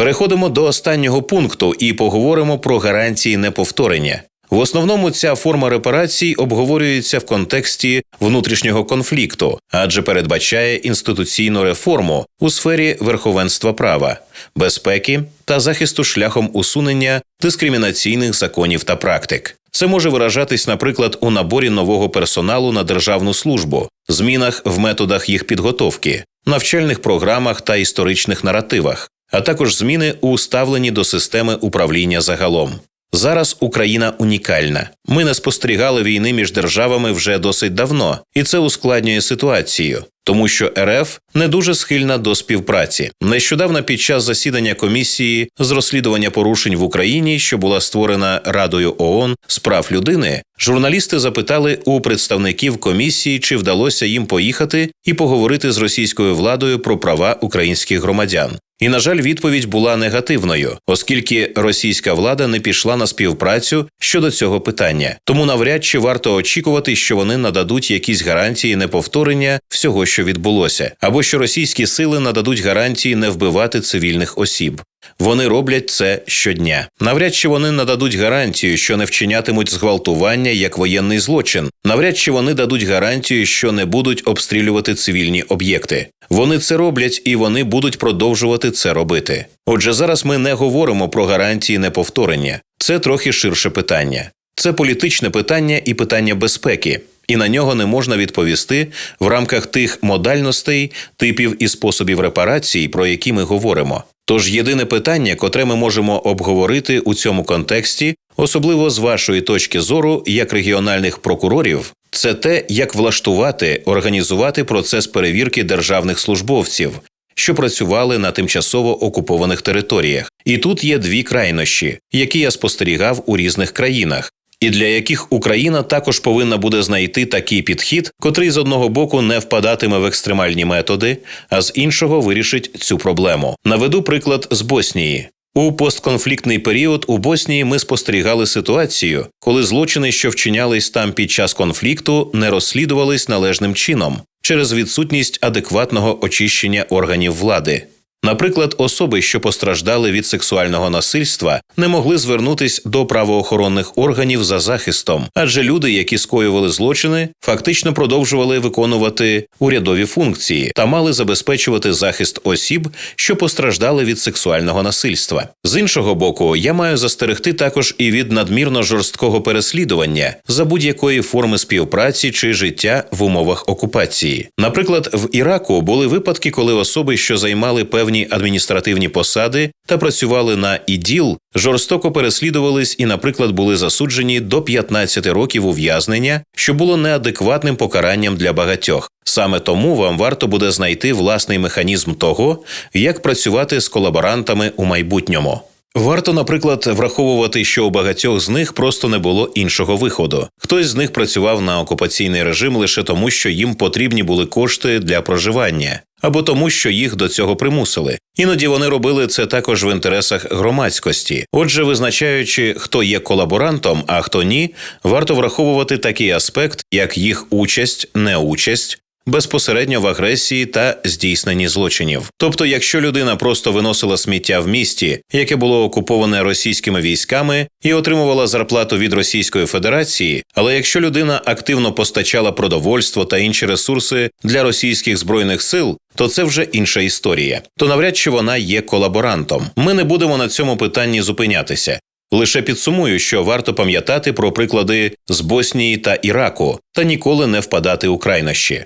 Переходимо до останнього пункту і поговоримо про гарантії неповторення. В основному ця форма репарацій обговорюється в контексті внутрішнього конфлікту, адже передбачає інституційну реформу у сфері верховенства права, безпеки та захисту шляхом усунення дискримінаційних законів та практик. Це може виражатись, наприклад, у наборі нового персоналу на державну службу, змінах в методах їх підготовки, навчальних програмах та історичних наративах, а також зміни у ставленні до системи управління загалом. Зараз Україна унікальна. Ми не спостерігали війни між державами вже досить давно, і це ускладнює ситуацію, тому що РФ не дуже схильна до співпраці. Нещодавно під час засідання комісії з розслідування порушень в Україні, що була створена Радою ООН з прав людини, журналісти запитали у представників комісії, чи вдалося їм поїхати і поговорити з російською владою про права українських громадян. І, на жаль, відповідь була негативною, оскільки російська влада не пішла на співпрацю щодо цього питання. Тому навряд чи варто очікувати, що вони нададуть якісь гарантії неповторення всього, що відбулося, або що російські сили нададуть гарантії не вбивати цивільних осіб. Вони роблять це щодня. Навряд чи вони нададуть гарантію, що не вчинятимуть зґвалтування як воєнний злочин. Навряд чи вони дадуть гарантію, що не будуть обстрілювати цивільні об'єкти. Вони це роблять і вони будуть продовжувати це робити. Отже, зараз ми не говоримо про гарантії неповторення. Це трохи ширше питання. Це політичне питання і питання безпеки, і на нього не можна відповісти в рамках тих модальностей, типів і способів репарації, про які ми говоримо. Тож єдине питання, котре ми можемо обговорити у цьому контексті, особливо з вашої точки зору, як регіональних прокурорів, це те, як влаштувати, організувати процес перевірки державних службовців, що працювали на тимчасово окупованих територіях. І тут є дві крайнощі, які я спостерігав у різних країнах. І для яких Україна також повинна буде знайти такий підхід, котрий з одного боку не впадатиме в екстремальні методи, а з іншого вирішить цю проблему. Наведу приклад з Боснії. У постконфліктний період у Боснії ми спостерігали ситуацію, коли злочини, що вчинялись там під час конфлікту, не розслідувались належним чином через відсутність адекватного очищення органів влади. Наприклад, особи, що постраждали від сексуального насильства, не могли звернутись до правоохоронних органів за захистом, адже люди, які скоювали злочини, фактично продовжували виконувати урядові функції та мали забезпечувати захист осіб, що постраждали від сексуального насильства. З іншого боку, я маю застерегти також і від надмірно жорсткого переслідування за будь-якої форми співпраці чи життя в умовах окупації. Наприклад, в Іраку були випадки, коли особи, що займали певні певні адміністративні посади та працювали на іділ, жорстоко переслідувались і, наприклад, були засуджені до 15 років ув'язнення, що було неадекватним покаранням для багатьох. Саме тому вам варто буде знайти власний механізм того, як працювати з колаборантами у майбутньому. Варто, наприклад, враховувати, що у багатьох з них просто не було іншого виходу. Хтось з них працював на окупаційний режим лише тому, що їм потрібні були кошти для проживання, або тому, що їх до цього примусили. Іноді вони робили це також в інтересах громадськості. Отже, визначаючи, хто є колаборантом, а хто ні, варто враховувати такий аспект, як їх участь, неучасть, безпосередньо в агресії та здійсненні злочинів. Тобто, якщо людина просто виносила сміття в місті, яке було окуповане російськими військами, і отримувала зарплату від Російської Федерації, але якщо людина активно постачала продовольство та інші ресурси для російських збройних сил, то це вже інша історія. То навряд чи вона є колаборантом. Ми не будемо на цьому питанні зупинятися. Лише підсумую, що варто пам'ятати про приклади з Боснії та Іраку та ніколи не впадати у крайнощі.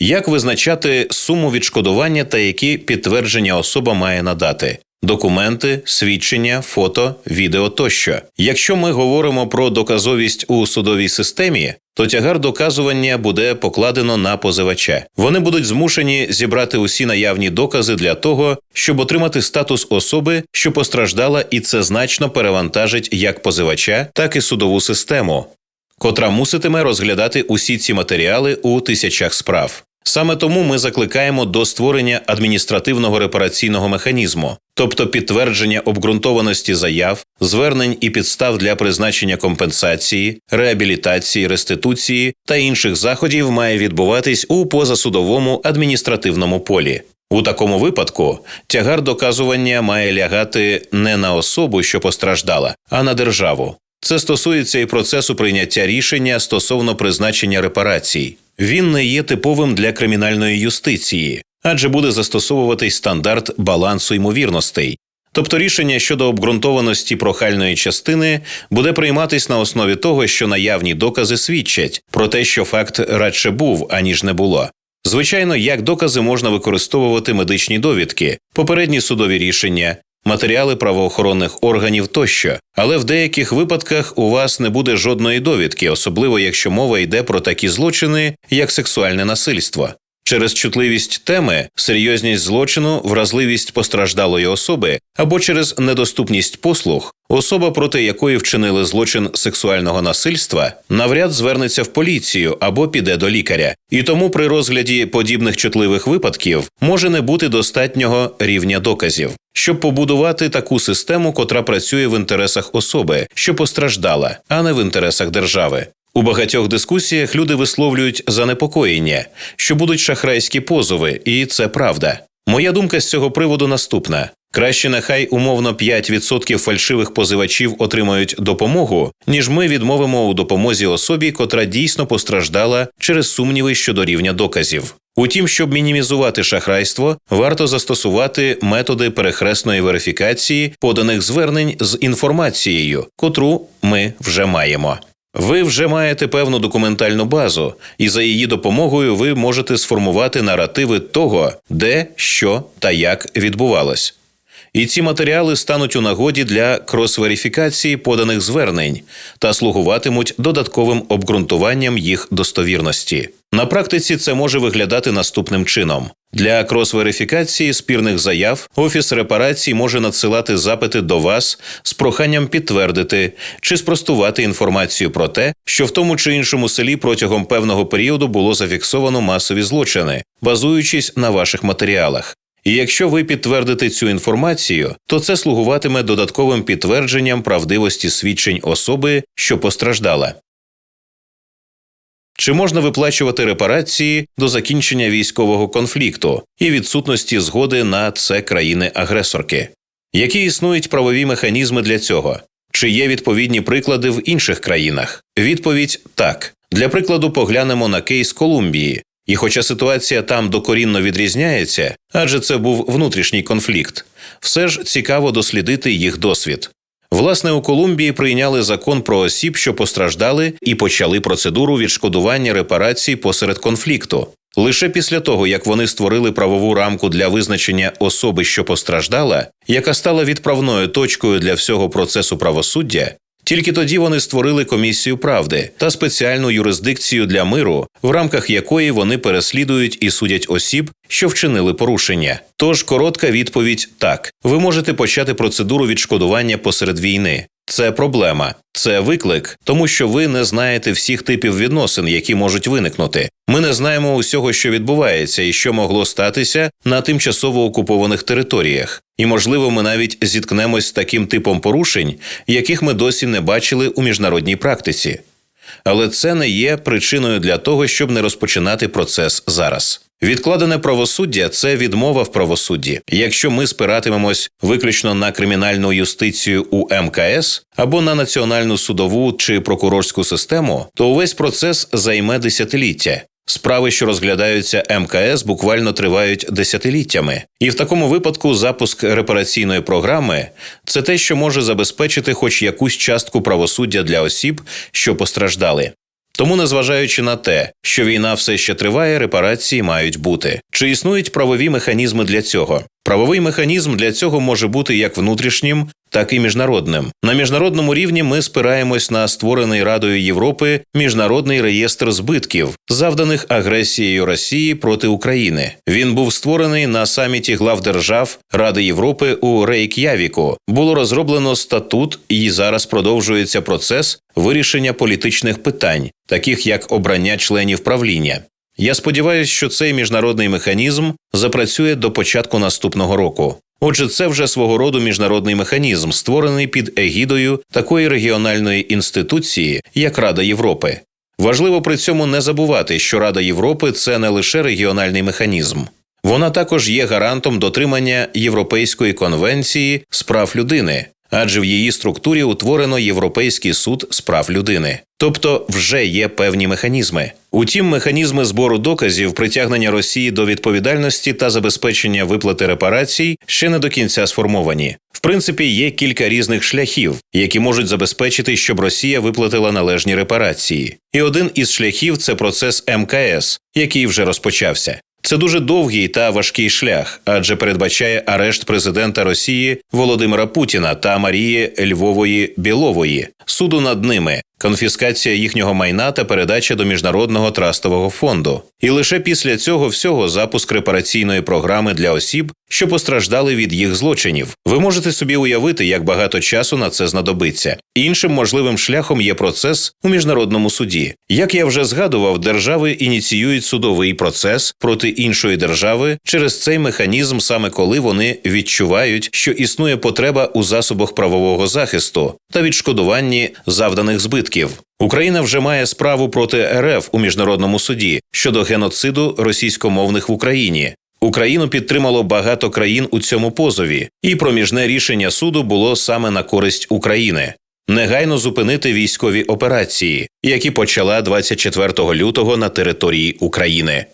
Як визначати суму відшкодування та які підтвердження особа має надати? Документи, свідчення, фото, відео тощо. Якщо ми говоримо про доказовість у судовій системі, то тягар доказування буде покладено на позивача. Вони будуть змушені зібрати усі наявні докази для того, щоб отримати статус особи, що постраждала, і це значно перевантажить як позивача, так і судову систему, котра муситиме розглядати усі ці матеріали у тисячах справ. Саме тому ми закликаємо до створення адміністративного репараційного механізму, тобто підтвердження обґрунтованості заяв, звернень і підстав для призначення компенсації, реабілітації, реституції та інших заходів має відбуватись у позасудовому адміністративному полі. У такому випадку тягар доказування має лягати не на особу, що постраждала, а на державу. Це стосується і процесу прийняття рішення стосовно призначення репарацій. Він не є типовим для кримінальної юстиції, адже буде застосовуватись стандарт балансу ймовірностей. Тобто рішення щодо обґрунтованості прохальної частини буде прийматись на основі того, що наявні докази свідчать про те, що факт радше був, аніж не було. Звичайно, як докази можна використовувати медичні довідки, попередні судові рішення, матеріали правоохоронних органів тощо, але в деяких випадках у вас не буде жодної довідки, особливо якщо мова йде про такі злочини, як сексуальне насильство. Через чутливість теми, серйозність злочину, вразливість постраждалої особи або через недоступність послуг, особа, проти якої вчинили злочин сексуального насильства, навряд звернеться в поліцію або піде до лікаря, і тому при розгляді подібних чутливих випадків може не бути достатнього рівня доказів, щоб побудувати таку систему, котра працює в інтересах особи, що постраждала, а не в інтересах держави. У багатьох дискусіях люди висловлюють занепокоєння, що будуть шахрайські позови, і це правда. Моя думка з цього приводу наступна: краще нехай умовно 5% фальшивих позивачів отримають допомогу, ніж ми відмовимо у допомозі особі, котра дійсно постраждала через сумніви щодо рівня доказів. Утім, щоб мінімізувати шахрайство, варто застосувати методи перехресної верифікації поданих звернень з інформацією, котру ми вже маємо. Ви вже маєте певну документальну базу, і за її допомогою ви можете сформувати наративи того, де, що та як відбувалось. І ці матеріали стануть у нагоді для крос-верифікації поданих звернень та слугуватимуть додатковим обґрунтуванням їх достовірності. На практиці це може виглядати наступним чином. Для крос-верифікації спірних заяв офіс репарацій може надсилати запити до вас з проханням підтвердити чи спростувати інформацію про те, що в тому чи іншому селі протягом певного періоду було зафіксовано масові злочини, базуючись на ваших матеріалах. І якщо ви підтвердите цю інформацію, то це слугуватиме додатковим підтвердженням правдивості свідчень особи, що постраждала. Чи можна виплачувати репарації до закінчення військового конфлікту і відсутності згоди на це країни-агресорки? Які існують правові механізми для цього? Чи є відповідні приклади в інших країнах? Відповідь так. Для прикладу поглянемо на кейс Колумбії. І хоча ситуація там докорінно відрізняється, адже це був внутрішній конфлікт, все ж цікаво дослідити їх досвід. Власне, у Колумбії прийняли закон про осіб, що постраждали, і почали процедуру відшкодування репарацій посеред конфлікту. Лише після того, як вони створили правову рамку для визначення особи, що постраждала, яка стала відправною точкою для всього процесу правосуддя, тільки тоді вони створили комісію правди та спеціальну юрисдикцію для миру, в рамках якої вони переслідують і судять осіб, що вчинили порушення. Тож коротка відповідь так: ви можете почати процедуру відшкодування посеред війни. Це проблема, це виклик, тому що ви не знаєте всіх типів відносин, які можуть виникнути. Ми не знаємо усього, що відбувається, і що могло статися на тимчасово окупованих територіях. І, можливо, ми навіть зіткнемось з таким типом порушень, яких ми досі не бачили у міжнародній практиці. Але це не є причиною для того, щоб не розпочинати процес зараз. Відкладене правосуддя це відмова в правосудді. Якщо ми спиратимемось виключно на кримінальну юстицію у МКС або на національну судову чи прокурорську систему, то увесь процес займе десятиліття. Справи, що розглядаються МКС, буквально тривають десятиліттями, і в такому випадку запуск репараційної програми це те, що може забезпечити хоч якусь частку правосуддя для осіб, що постраждали. Тому, незважаючи на те, що війна все ще триває, репарації мають бути. Чи існують правові механізми для цього? Правовий механізм для цього може бути як внутрішнім, так і міжнародним. На міжнародному рівні ми спираємось на створений Радою Європи міжнародний реєстр збитків, завданих агресією Росії проти України. Він був створений на саміті глав держав Ради Європи у Рейк'явіку. Було розроблено статут, і зараз продовжується процес вирішення політичних питань, таких як обрання членів правління. Я сподіваюся, що цей міжнародний механізм запрацює до початку наступного року. Отже, це вже свого роду міжнародний механізм, створений під егідою такої регіональної інституції, як Рада Європи. Важливо при цьому не забувати, що Рада Європи це не лише регіональний механізм. Вона також є гарантом дотримання Європейської конвенції з прав людини, адже в її структурі утворено Європейський суд з прав людини, тобто вже є певні механізми. Утім, механізми збору доказів, притягнення Росії до відповідальності та забезпечення виплати репарацій ще не до кінця сформовані. В принципі, є кілька різних шляхів, які можуть забезпечити, щоб Росія виплатила належні репарації. І один із шляхів це процес МКС, який вже розпочався. Це дуже довгий та важкий шлях, адже передбачає арешт президента Росії Володимира Путіна та Марії Львової Білової, суду над ними, конфіскація їхнього майна та передача до міжнародного трастового фонду. І лише після цього всього запуск репараційної програми для осіб, що постраждали від їх злочинів. Ви можете собі уявити, як багато часу на це знадобиться. Іншим можливим шляхом є процес у міжнародному суді. Як я вже згадував, держави ініціюють судовий процес проти іншої держави через цей механізм, саме коли вони відчувають, що існує потреба у засобах правового захисту та відшкодуванні завданих збитків. Україна вже має справу проти РФ у міжнародному суді щодо геноциду російськомовних в Україні. Україну підтримало багато країн у цьому позові, і проміжне рішення суду було саме на користь України. Негайно зупинити військові операції, які почала 24 лютого на території України.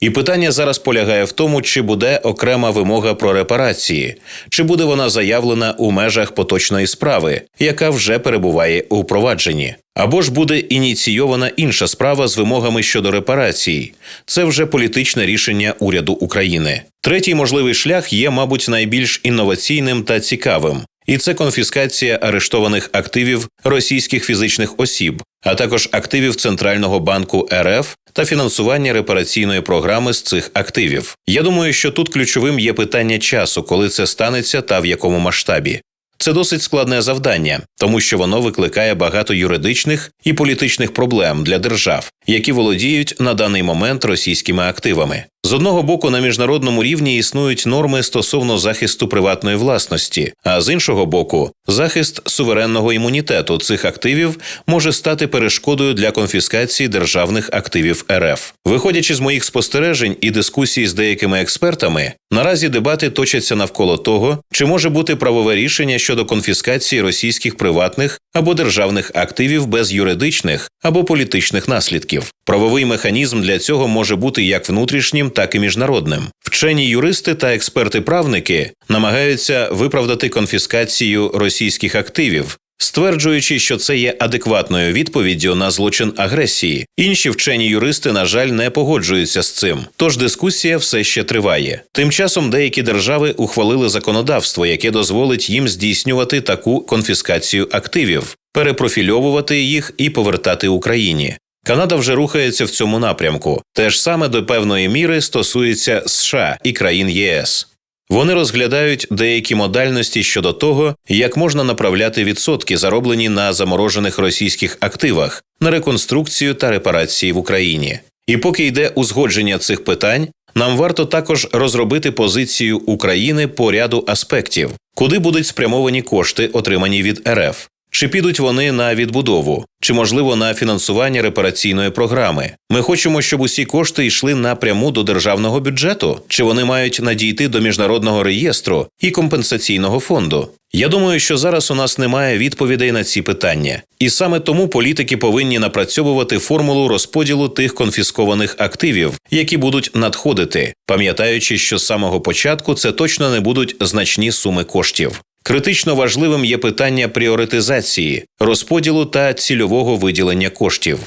І питання зараз полягає в тому, чи буде окрема вимога про репарації, чи буде вона заявлена у межах поточної справи, яка вже перебуває у провадженні, або ж буде ініційована інша справа з вимогами щодо репарації. Це вже політичне рішення уряду України. Третій можливий шлях є, мабуть, найбільш інноваційним та цікавим. І це конфіскація арештованих активів російських фізичних осіб, а також активів Центрального банку РФ та фінансування репараційної програми з цих активів. Я думаю, що тут ключовим є питання часу, коли це станеться та в якому масштабі. Це досить складне завдання, тому що воно викликає багато юридичних і політичних проблем для держав, які володіють на даний момент російськими активами. З одного боку, на міжнародному рівні існують норми стосовно захисту приватної власності, а з іншого боку, захист суверенного імунітету цих активів може стати перешкодою для конфіскації державних активів РФ. Виходячи з моїх спостережень і дискусій з деякими експертами, наразі дебати точаться навколо того, чи може бути правове рішення щодо конфіскації російських приватних або державних активів без юридичних або політичних наслідків. Правовий механізм для цього може бути як внутрішнім, так і міжнародним. Вчені юристи та експерти-правники намагаються виправдати конфіскацію російських активів. Стверджуючи, що це є адекватною відповіддю на злочин агресії, інші вчені юристи, на жаль, не погоджуються з цим. Тож дискусія все ще триває. Тим часом деякі держави ухвалили законодавство, яке дозволить їм здійснювати таку конфіскацію активів, перепрофільовувати їх і повертати Україні. Канада вже рухається в цьому напрямку. Те ж саме до певної міри стосується США і країн ЄС. Вони розглядають деякі модальності щодо того, як можна направляти відсотки, зароблені на заморожених російських активах, на реконструкцію та репарації в Україні. І поки йде узгодження цих питань, нам варто також розробити позицію України по ряду аспектів, куди будуть спрямовані кошти, отримані від РФ. Чи підуть вони на відбудову, чи можливо на фінансування репараційної програми? Ми хочемо, щоб усі кошти йшли напряму до державного бюджету, чи вони мають надійти до міжнародного реєстру і компенсаційного фонду? Я думаю, що зараз у нас немає відповідей на ці питання, і саме тому політики повинні напрацьовувати формулу розподілу тих конфіскованих активів, які будуть надходити, пам'ятаючи, що з самого початку це точно не будуть значні суми коштів. Критично важливим є питання пріоритизації, розподілу та цільового виділення коштів.